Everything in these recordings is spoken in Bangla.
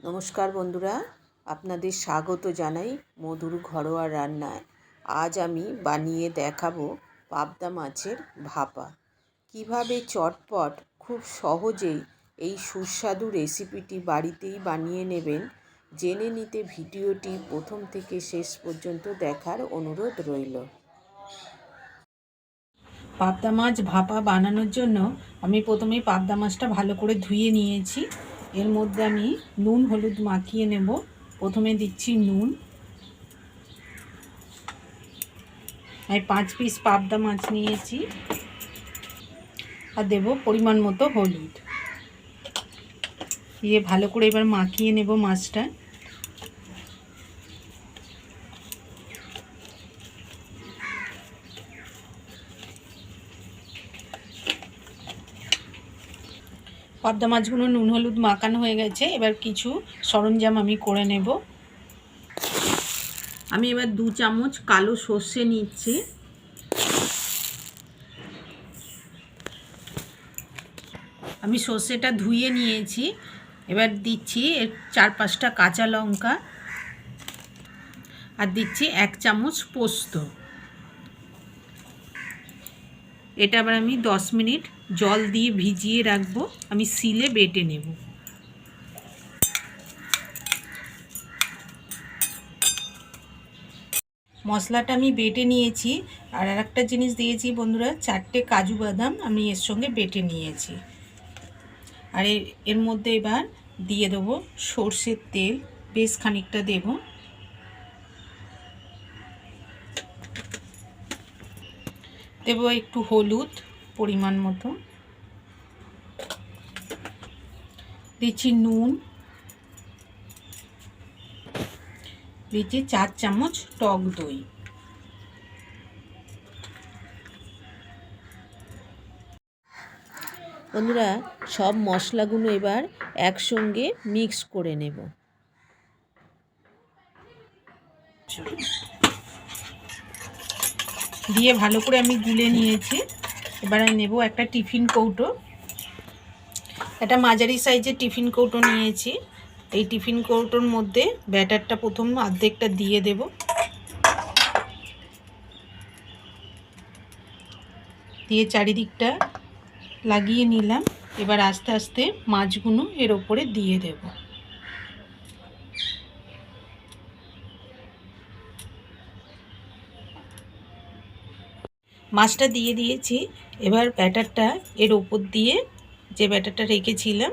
নমস্কার বন্ধুরা, আপনাদের স্বাগত জানাই মধুর ঘরোয়া রান্নায়। আজ আমি বানিয়ে দেখাবো পাবদা মাছের ভাপা। কীভাবে চটপট খুব সহজেই এই সুস্বাদু রেসিপিটি বাড়িতেই বানিয়ে নেবেন, জেনে নিতে ভিডিওটি প্রথম থেকে শেষ পর্যন্ত দেখার অনুরোধ রইল। পাবদা মাছ ভাপা বানানোর জন্য আমি প্রথমে পাবদা মাছটা ভালো করে ধুয়ে নিয়েছি। এর মধ্যে আমি নুন, হলুদ মাখিয়ে নেব। প্রথমে দিচ্ছি নুন। আমি পাঁচ পিস পাবদা মাছ নিয়েছি। আর দেব পরিমাণ মতো হলুদ। দিয়ে ভালো করে এবার মাখিয়ে নেব মাছটা। পাবদা মাছগুলো নুন, হলুদ মাখানো হয়ে গেছে। এবার কিছু সরঞ্জাম আমি করে নেব। আমি এবার দু চামচ কালো সর্ষে নিচ্ছি। আমি সর্ষেটা ধুয়ে নিয়েছি। এবার দিচ্ছি এর চার পাঁচটা কাঁচা লঙ্কা। আর দিচ্ছি এক চামচ পোস্ত। এটা আবার আমি দশ মিনিট জল দিয়ে ভিজিয়ে রাখব, আমি সিলে বেটে নেব। মশলাটা আমি বেটে নিয়েছি, আর আর একটা জিনিস দিয়েছি বন্ধুরা, চারটে কাজু বাদাম আমি এর সঙ্গে বেটে নিয়েছি। আর এর মধ্যে এবার দিয়ে দেবো সর্ষের তেল, বেশ খানিকটা দেব। দেবো একটু হলুদ পরিমাণ মতো। দিচ্ছি নুন। দিচ্ছি চার চামচ টক দই। বন্ধুরা সব মশলাগুলো এবার একসঙ্গে মিক্স করে নেব। দিয়ে ভালো করে আমি গুলে নিয়েছি। এবার আমি নেব একটা টিফিন কৌটো। একটা মাঝারি সাইজের টিফিন কৌটো নিয়েছি। এই টিফিন কৌটোর মধ্যে ব্যাটারটা প্রথম অর্ধেকটা দিয়ে দেব। দিয়ে চারিদিকটা লাগিয়ে নিলাম। এবার আস্তে আস্তে মাছগুলো এর ওপরে দিয়ে দেব। মাছটা দিয়ে দিয়েছি। এবার ব্যাটারটা এর ওপর দিয়ে যে ব্যাটারটা রেখেছিলাম,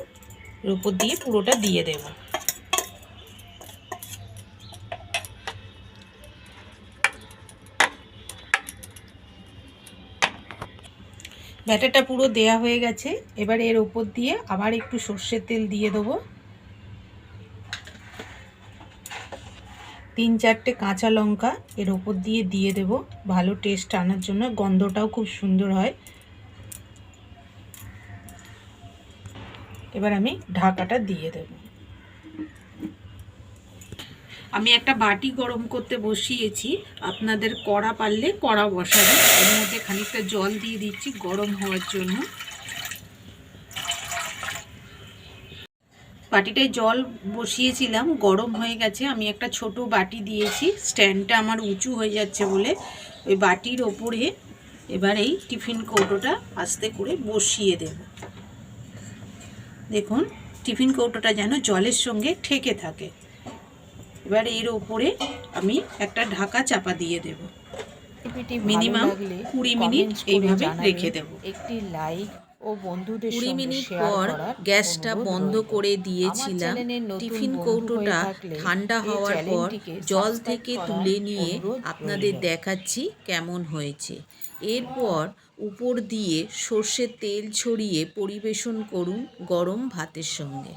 এর উপর দিয়ে পুরোটা দিয়ে দেব। ব্যাটারটা পুরো দেয়া হয়ে গেছে। এবার এর ওপর দিয়ে আবার একটু সর্ষের তেল দিয়ে দেবো। তিন চারটে কাঁচা লঙ্কা এর ওপর দিয়ে দিয়ে দেব। ভালো টেস্ট আনার জন্য। গন্ধটাও খুব সুন্দর হয়। এবার আমি ঢাকাটা দিয়ে দেব। আমি একটা বাটি গরম করতে বসিয়েছি। আপনাদের কড়া পারলে কড়া বসাবে। এর মধ্যে খানিকটা জল দিয়ে দিচ্ছি গরম হওয়ার জন্য। বাটিটায় জল বসিয়েছিলাম গরম হয়ে গেছে। আমি একটা ছোট বাটি দিয়েছি স্ট্যান্ডটা আমার উঁচু হয়ে যাচ্ছে বলে। ওই বাটির ওপরে এবার এই টিফিন কৌটোটা আস্তে করে বসিয়ে দেব। দেখুন টিফিন কৌটোটা যেন জলের সঙ্গে ঠেকে থাকে। এবার এর ওপরে আমি একটা ঢাকা চাপা দিয়ে দেব। মিনিমাম কুড়ি মিনিট এইভাবে রেখে দেব। একটি লাইক বন্ধুদের কুড়ি মিনিট পর গ্যাসটা বন্ধ করে দিয়েছিলাম। টিফিন কৌটোটা ঠান্ডা হওয়ার পর জল থেকে তুলে নিয়ে আপনাদের দেখাচ্ছি কেমন হয়েছে। এরপর উপর দিয়ে সর্ষের তেল ছড়িয়ে পরিবেশন করুন গরম ভাতের সঙ্গে।